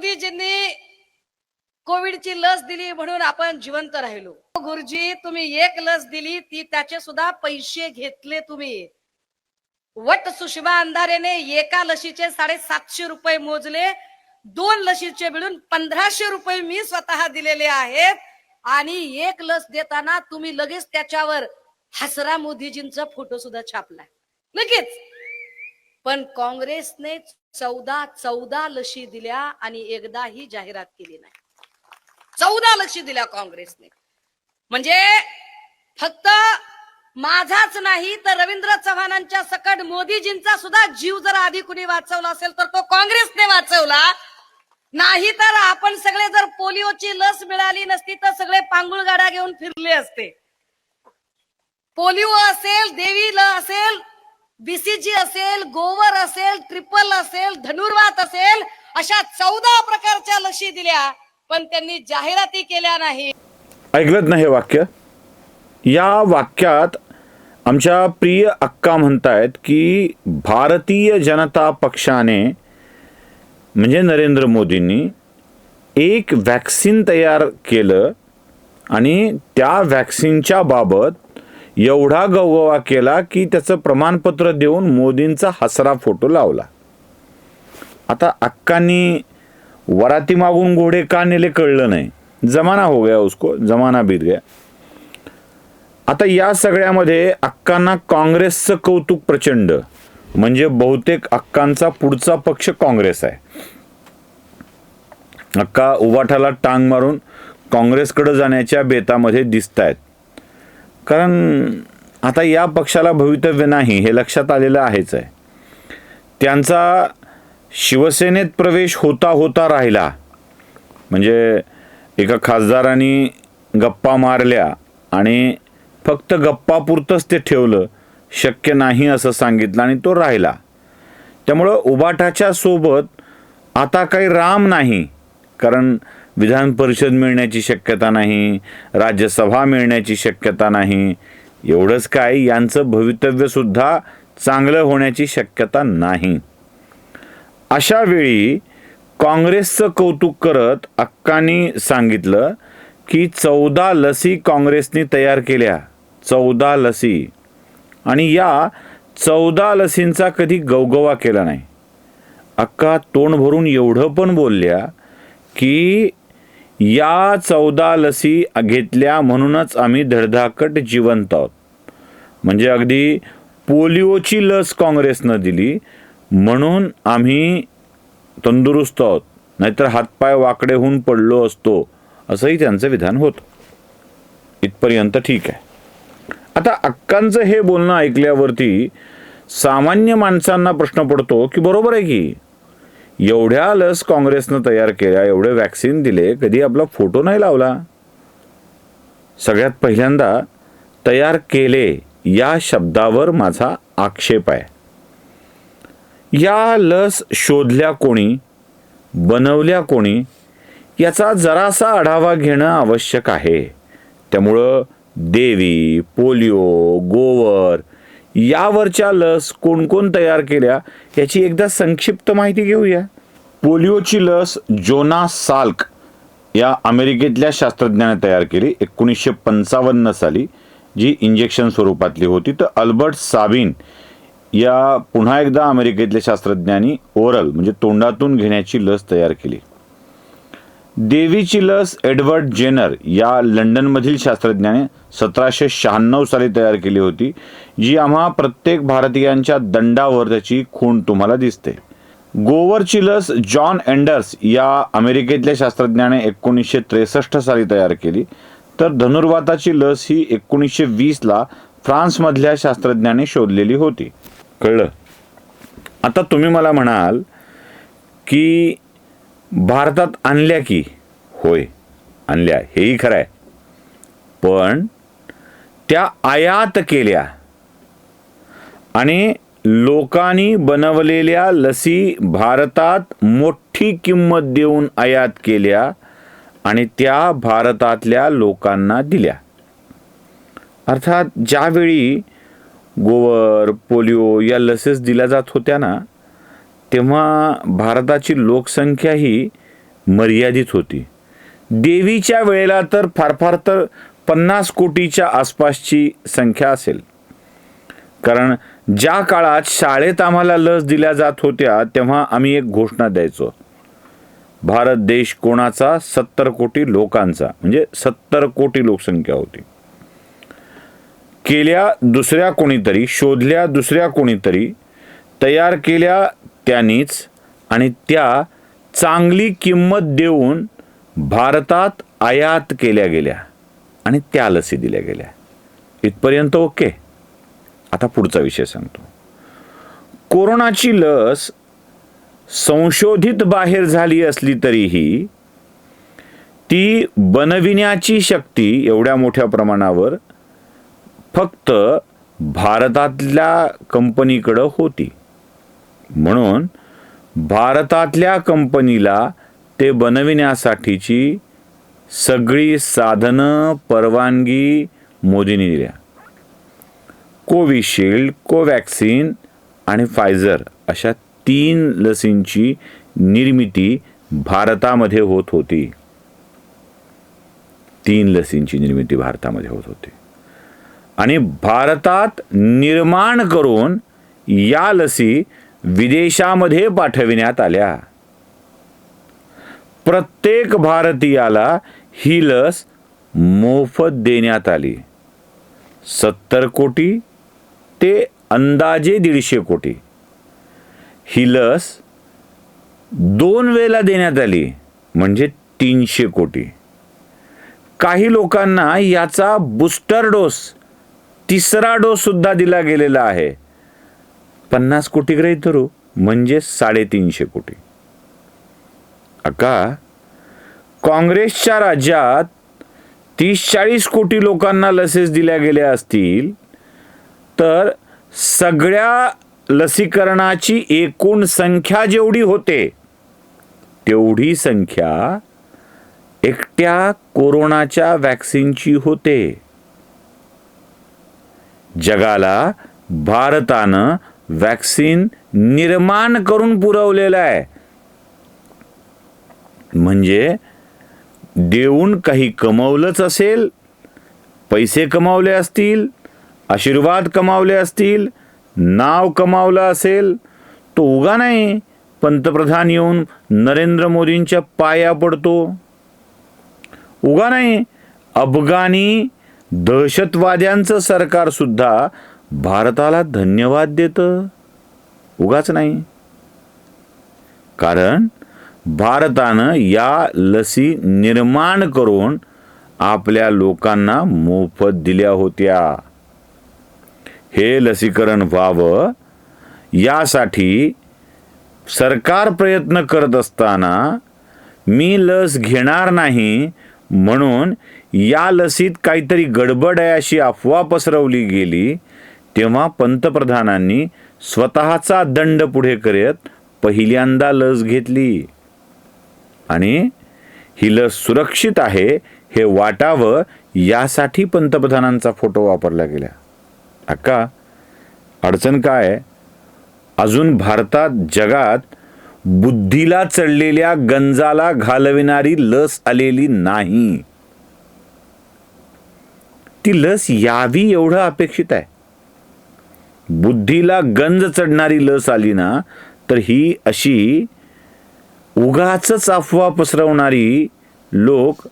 मोदीजींनी कोविडची लस दिली म्हणून आपण जिवंत राहिलो. हो गुरुजी तुम्ही एक लस दिली ती त्याचे सुद्धा पैसे घेतले तुम्ही. वट सुषमा अंधारेने एका लशीचे साडेसातशे रुपये मोजले. दोन लशीचे मिळून पंधराशे रुपये मी स्वतः दिलेले आहेत. आणि एक लस देताना तुम्ही लगेच त्याच्यावर हसरा मोदीजींचा फोटो सुद्धा छापलाय. लगेच. पण काँग्रेसने चौदा चौदा लशी दिल्या आणि एकदाही जाहिरात केली नाही. चौदा लशी दिल्या काँग्रेसने. म्हणजे फक्त माझाच नाही तर रवींद्र चव्हाणांच्या सकट मोदीजींचा सुद्धा जीव जर आधी कुणी वाचवला असेल तर तो काँग्रेसने वाचवला. नाही तर आपण सगळे जर पोलिओची लस मिळाली नसती तर सगळे पांगुळ गाडा घेऊन फिरले असते. पोलिओ असेल देवी ल असेल बीसीजी असेल गोवर असेल ट्रिपल असेल धनुर्वात असेल अशा चौदा प्रकारच्या लशी दिल्या पण त्यांनी जाहिराती केल्या नाही. ऐकलत ना हे वाक्य? या वाक्यात आमच्या प्रिय अक्का म्हणतायत की भारतीय जनता पक्षाने म्हणजे नरेंद्र मोदींनी एक वॅक्सिन तयार केलं आणि त्या वॅक्सिनच्या बाबत एवढा गवगवा केला की त्याचं प्रमाणपत्र देऊन मोदींचा हसरा फोटो लावला. आता अक्कांनी वराती मागून घोडे का नेले कळलं नाही. जमाना हो गया उसको जमाना बीत गया. आता या सगळ्यामध्ये अक्कांना काँग्रेसचं कौतुक प्रचंड. म्हणजे बहुतेक अक्कांचा पुढचा पक्ष काँग्रेस आहे. अक्का उवाठाला टांग मारून काँग्रेसकडे जाण्याच्या बेतामध्ये दिसत आहेत कारण आता या पक्षाला भवितव्य नाही हे लक्षात आलेलं आहेच आहे. त्यांचा शिवसेनेत प्रवेश होता होता राहिला. म्हणजे एका खासदारांनी गप्पा मारल्या आणि फक्त गप्पापुरतंच ते ठेवलं. शक्य नाही असं सांगितलं आणि तो राहिला. त्यामुळं उबाटाच्या सोबत आता काही राम नाही कारण विधान परिषद मिळण्याची शक्यता नाही राज्यसभा मिळण्याची शक्यता नाही एवढंच काय यांचं भवितव्यसुद्धा चांगलं होण्याची शक्यता नाही. अशा वेळी काँग्रेसचं कौतुक करत अक्कांनी सांगितलं की चौदा लसी काँग्रेसने तयार केल्या चौदा लसी. आणि या चौदा लसींचा कधी गवगवा केला नाही. अक्का तोंड भरून एवढं पण बोलल्या की या चौदा लसी घेतल्या म्हणूनच आम्ही धडधाकट जिवंत आहोत. म्हणजे अगदी पोलिओची लस काँग्रेसनं दिली म्हणून आम्ही तंदुरुस्त आहोत. नाहीतर हातपाय वाकडे होऊन पडलो असतो असंही त्यांचं विधान होतं. इथपर्यंत ठीक आहे. आता अक्कांचं हे बोलणं ऐकल्यावरती सामान्य माणसांना प्रश्न पडतो की बरोबर आहे की? एवढ्या लस काँग्रेसनं तयार केल्या एवढे वॅक्सिन दिले कधी आपला फोटो नाही लावला? सगळ्यात पहिल्यांदा तयार केले या शब्दावर माझा आक्षेप आहे. या लस शोधल्या कोणी बनवल्या कोणी याचा जरासा आढावा घेणं आवश्यक आहे. त्यामुळं देवी पोलिओ गोवर यावरच्या लस कोण कोण तयार केल्या याची एकदा संक्षिप्त माहिती घेऊया. पोलिओची लस जोना साल्क या अमेरिकेतल्या शास्त्रज्ञाने तयार केली एकोणीसशे पंचावन्न साली जी इंजेक्शन स्वरूपातली होती. तर अल्बर्ट साबिन या पुन्हा एकदा अमेरिकेतल्या शास्त्रज्ञांनी ओरल म्हणजे तोंडातून घेण्याची लस तयार केली. देवीची लस एडवर्ड जेनर या लंडनमधील शास्त्रज्ञाने सतराशे शहाण्णव साली तयार केली होती जी आम्हा प्रत्येक भारतीयांच्या दंडावर त्याची खूण तुम्हाला दिसते. गोवरची लस जॉन एंडर्स या अमेरिकेतल्या शास्त्रज्ञाने एकोणीसशे त्रेसष्ट साली तयार केली तर धनुर्वाताची लस ही एकोणीसशे वीसला फ्रान्समधल्या शास्त्रज्ञाने शोधलेली होती. कळलं? आता तुम्ही मला म्हणाल की भारतात आणल्या की? होय आणल्या. हेही खरं आहे पण त्या आयात केल्या आणि लोकांनी बनवलेल्या लसी भारतात मोठी किंमत देऊन आयात केल्या आणि त्या भारतातल्या लोकांना दिल्या. अर्थात ज्यावेळी गोवर पोलिओ या लसेस दिल्या जात होत्या ना तेव्हा भारताची लोकसंख्या ही मर्यादित होती. देवीच्या वेळेला तर फार फार तर पन्नास कोटीच्या आसपासची संख्या असेल. कारण ज्या काळात शाळेत आम्हाला लस दिल्या जात होत्या तेव्हा आम्ही एक घोषणा द्यायचो. भारत देश कोणाचा? सत्तर कोटी लोकांचा. म्हणजे सत्तर कोटी लोकसंख्या होती. केल्या दुसऱ्या कोणीतरी शोधल्या दुसऱ्या कोणीतरी तयार केल्या त्यांनीच आणि त्या चांगली किंमत देऊन भारतात आयात केल्या गेल्या आणि त्या लसी दिल्या गेल्या. इथपर्यंत ओके. आता पुढचा विषय सांगतो. कोरोनाची लस संशोधित बाहेर झाली असली तरीही ती बनविण्याची शक्ती एवढ्या मोठ्या प्रमाणावर फक्त भारतातल्या कंपनीकडं होती. म्हणून भारतातल्या कंपनीला ते बनविण्यासाठीची सगळी साधनं परवानगी मोदींनी दिल्या. कोविशिल्ड कोवॅक्सिन आणि फायझर अशा तीन लसींची निर्मिती भारतामध्ये होत होती. तीन लसींची निर्मिती भारतामध्ये होत होती. आणि भारतात निर्माण करून या लसी विदेशामध्ये पाठविण्यात आल्या. प्रत्येक भारतीयाला ही लस मोफत देण्यात आली. सत्तर कोटी ते अंदाजे दीडशे कोटी. ही लस दोन वेळेला देण्यात आली म्हणजे तीनशे कोटी. काही लोकांना याचा बूस्टर डोस तिसरा डोस सुद्धा दिला गेलेला आहे. पन्नास कोटी गृहीत धरू म्हणजे साडेतीनशे कोटी. अका काँग्रेसच्या राज्यात तीस चाळीस कोटी लोकांना लसेस दिल्या गेल्या असतील तर सगळ्या लसीकरणाची एकूण संख्या जेवढी होते तेवढी संख्या एकट्या कोरोनाच्या वॅक्सिनची होते. जगाला भारतानं वॅक्सिन निर्माण करून पुरवलेलं आहे. म्हणजे देऊन काही कमवलंच असेल पैसे कमावले असतील आशीर्वाद कमावले असतील नाव कमावलं असेल तो उगा नाही. पंतप्रधान येऊन नरेंद्र मोदींच्या पाया पडतो. उगा नाही. अफगाणी दहशतवाद्यांचं सरकार सुद्धा भारताला धन्यवाद देतं? उगाच नाही. कारण भारतानं या लसी निर्माण करून आपल्या लोकांना मोफत दिल्या होत्या. हे लसीकरण व्हावं यासाठी सरकार प्रयत्न करत असताना मी लस घेणार नाही म्हणून या लसीत काहीतरी गडबड आहे अशी अफवा पसरवली गेली. तेव्हा पंतप्रधानांनी स्वतःचा दंड पुढे करत पहिल्यांदा लस घेतली. आणि ही लस सुरक्षित आहे हे वाटावं यासाठी पंतप्रधानांचा फोटो वापरला गेला अक्का अडचण काय? अजून भारतात जगात बुद्धीला चढलेल्या गंजाला घालविणारी लस आलेली नाही. ती लस यावी एवढं अपेक्षित आहे. बुद्धीला गंज चढणारी लस आली ना तर ही अशी उगाच अफवा पसरवणारी लोक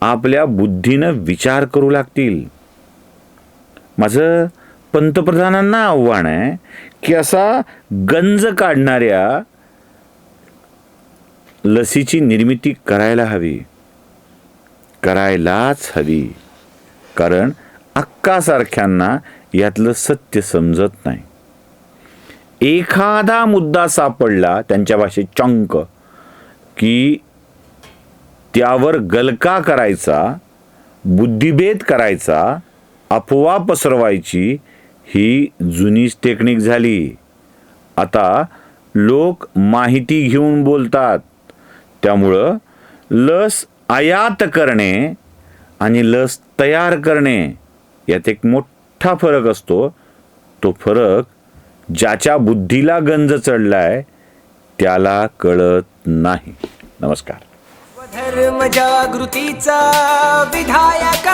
आपल्या बुद्धीनं विचार करू लागतील. माझं पंतप्रधानांना आव्हान आहे की असा गंज काढणाऱ्या लसीची निर्मिती करायला हवी. करायलाच हवी. कारण अक्कासारख्यांना यातलं सत्य समजत नाही. एखादा मुद्दा सापडला त्यांच्या भाषेत चंक की त्यावर गलका करायचा बुद्धिभेद करायचा अफवा पसरवायची ही जुनीच टेक्निक झाली. आता लोक माहिती घेऊन बोलतात. त्यामुळं लस आयात करणे आणि लस तयार करणे यात एक मोठं मोठा फरक असतो तो फरक ज्याच्या बुद्धीला गंज चढलाय त्याला कळत नाही. नमस्कार. धर्मजागृतीचा विधायक